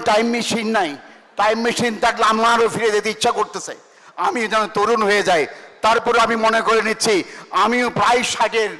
Time machine নাই। Time machine থাকলে আমারও ফিরে যেতে ইচ্ছা করতেছে। আমি যেন তরুণ হয়ে যাই। তারপরে আমি মনে করে নিচ্ছি, আমিও প্রায় ষাটের,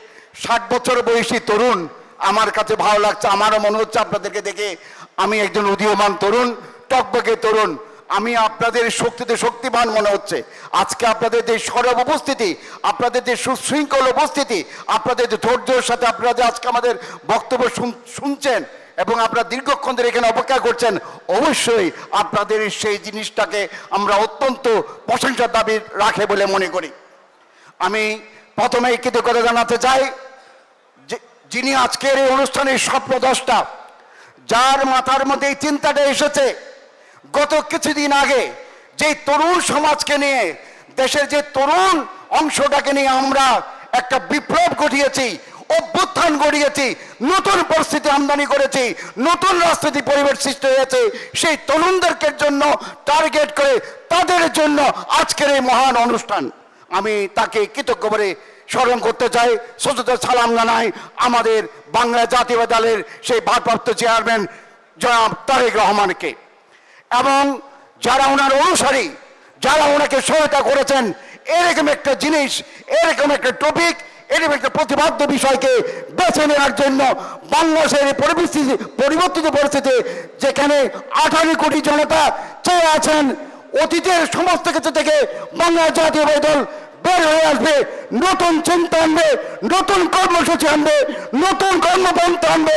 ষাট বছর বয়সী তরুণ। আমার কাছে ভালো লাগছে, আমারও মনে হচ্ছে আপনাদেরকে দেখে আমি একজন উদীয়মান তরুণ টকবকে তরুণ। আমি আপনাদের শক্তিতে শক্তিমান মনে হচ্ছে। আজকে আপনাদের যে সরব উপস্থিতি, আপনাদের যে সুশৃঙ্খল উপস্থিতি, আপনাদের যে ধৈর্যের সাথে আপনারা যে আজকে আমাদের বক্তব্য শুন- শুনছেন এবং আপনারা দীর্ঘক্ষণ ধরে এখানে অপেক্ষা করছেন, অবশ্যই আপনাদের সেই জিনিসটাকে আমরা অত্যন্ত প্রশংসার দাবি রাখে বলে মনে করি। আমি প্রথমে কৃতজ্ঞতা জানাতে চাই যিনি আজকের এই অনুষ্ঠানের স্বপ্নদশটা যার মাথার মধ্যে এই চিন্তাটা এসেছে, গত কিছুদিন আগে যে তরুণ সমাজকে নিয়ে, দেশের যে তরুণ অংশটাকে নিয়ে আমরা একটা বিপ্লব ঘটিয়েছি অভ্যুত্থান ঘটিয়েছি নতুন পরিস্থিতি আমদানি করেছি, নতুন রাজনৈতিক পরিবেশ সৃষ্টি হয়েছে, সেই তরুণদেরকে জন্য টার্গেট করে তাদের জন্য আজকের এই মহান অনুষ্ঠান। আমি তাকে কৃতজ্ঞ করে স্মরণ করতে চাই। সচেতন সালাম জানাই আমাদের বাংলা জাতীয় দলের সেই ভারপ্রাপ্ত চেয়ারম্যান জনাব তারেক রহমানকে। এবং যারা ওনার অনুসারী, যারা ওনাকে সহায়তা করেছেন, এরকম একটা জিনিস, এরকম একটা টপিক এরকম একটা প্রতিবাদ্য বিষয়কে বেছে নেওয়ার জন্য বাংলাদেশের পরিস্থিতি, পরিবর্তিত পরিস্থিতি, যেখানে আঠারো কোটি জনতা চেয়ে আছেন, অতীতের সমস্ত কিছু থেকে বাংলা জাতীয় দল বের হয়ে আসবে, নতুন চিন্তা আনবে, নতুন কর্মসূচি আনবে, নতুন কর্মপন্থা আনবে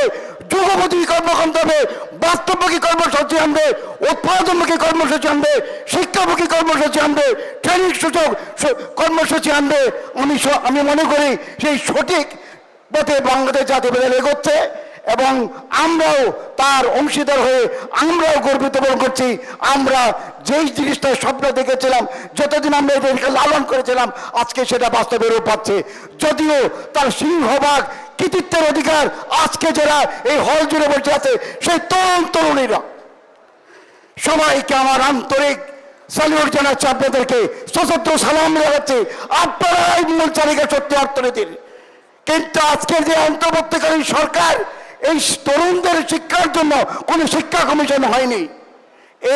যুগপতি কর্মকাণ্ড হবে? বাস্তবমুখী কর্মসূচি আনবে উৎপাদনমুখী কর্মসূচি আনবে শিক্ষামুখী কর্মসূচি আনবে ট্রেনিং সূচক কর্মসূচি আনবে আমি আমি মনে করি সেই সঠিক পথে বাংলাদেশ জাতীয় এগোচ্ছে। এবং আমরাও তার অংশীদার হয়ে আমরাও গর্বিত বোধ করছি। আমরা যেই জিনিসটা স্বপ্ন দেখেছিলাম, যতদিন আমরা এদেরকে লালন করেছিলাম, আজকে সেটা বাস্তবে রূপ পাচ্ছে। যদিও তার সিংহভাগ কৃতিত্বের অধিকার আজকে যারা এই হল জুড়ে বসে আছে, সেই তরুণ তরুণীরা। সবাইকে আমার আন্তরিক স্যালিউট জানাচ্ছি আপনাদেরকে। সশস্ত্র সালাম জানাচ্ছি। আপনারাই মূল চালিকা সত্যি অর্থনীতির। কিন্তু আজকের যে অন্তর্বর্তীকালীন সরকার এই তরুণদের শিক্ষার জন্য কোনো শিক্ষা কমিশন হয়নি।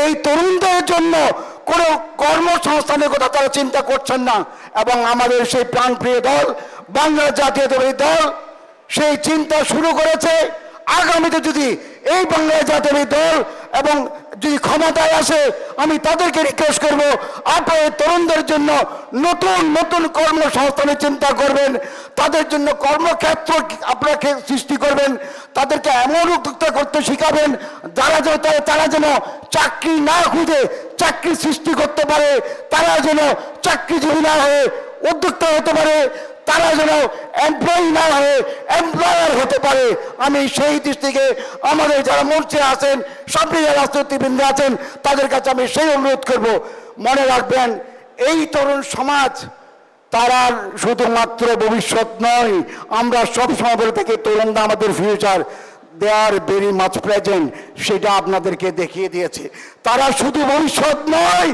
এই তরুণদের জন্য কোনো কর্মসংস্থানের কথা তারা চিন্তা করছেন না এবং আমাদের সেই প্রাণপ্রিয় দল বাংলা জাতীয় দল, সেই চিন্তা শুরু করেছে আগামীতে যদি এই বাংলা জাতীয় দল এবং যদি ক্ষমতায় আসে, আমি তাদেরকে রিকোয়েস্ট করব, আপনার তরুণদের জন্য নতুন নতুন কর্মসংস্থানের চিন্তা করবেন। তাদের জন্য কর্মক্ষেত্র আপনাকে সৃষ্টি করবেন। তাদেরকে এমন উদ্যোক্তা করতে শিখাবেন, যারা যেন তারা- তারা যেন চাকরি না খুঁজে চাকরি সৃষ্টি করতে পারে, তারা যেন চাকরিজীবী না হয়ে উদ্যোক্তা হতে পারে। তারা যেন এমপ্লয়ি না হয়ে এমপ্লয়ার হতে পারে। আমি সেই দৃষ্টিকে আমাদের যারা মঞ্চে আছেন যারা রাজনীতিবৃন্দ আছেন, তাদের কাছে আমি সেই অনুরোধ করব। মনে রাখবেন, এই তরুণ সমাজ তারা শুধুমাত্র ভবিষ্যৎ নয়, আমরা সব সময় বলে থাকি তরুণরা আমাদের future they are very much present সেটা আপনাদেরকে দেখিয়ে দিয়েছে। তারা শুধু ভবিষ্যৎ নয়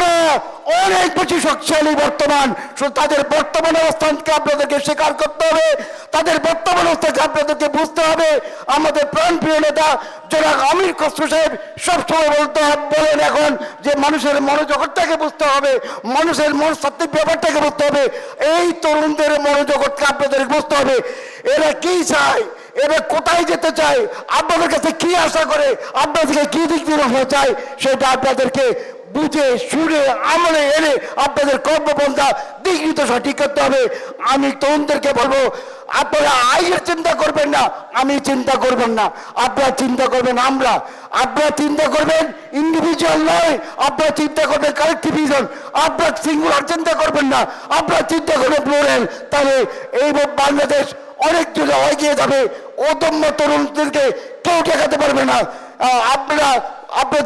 তারা অনেক বেশি শক্তিশালী বর্তমান। তাদের বর্তমান অবস্থানকে আপনাদেরকে স্বীকার করতে হবে। তাদের বর্তমান অবস্থাকে আপনাদেরকে বুঝতে হবে। আমাদের প্রাণপ্রিয় নেতা যারা আমির খসরু সাহেব সবসময় বলতে বলেন এখন যে মানুষের মনোজগৎটাকে বুঝতে হবে, মানুষের মনস্তাত্ত্বিক ব্যাপারটাকে বুঝতে হবে। এই তরুণদের মনোজগৎকে আপনাদের বুঝতে হবে। এরা কি চায়? এরা কোথায় যেতে চায়? আপনাদের কাছে কি আশা করে? আপনাদেরকে কি দিক নির্দেশনা চায়? সেটা আপনাদেরকে বুঝে, শুনে, আমলে এনে আপনাদের কর্মপন্থা দিক নির্দেশনা ঠিক করতে হবে। আমি তরুণদেরকে বলব, আপনারা আয়ের চিন্তা করবেন না, আমি চিন্তা করবেন না। আপনারা চিন্তা করবেন আমরা। আপনারা চিন্তা করবেন ইন্ডিভিজুয়াল নয়, আপনারা চিন্তা করবেন কালেকটিভিজম আপনারা সিঙ্গুলার চিন্তা করবেন না, আপনারা চিন্তা করবেন প্লোরাল তাহলে এই বাংলাদেশ অনেক দূরে এগিয়ে যাবে। অদম্য তরুণদেরকে কেউ ঠেকাতে পারবে না। আপনারা, আপনাদের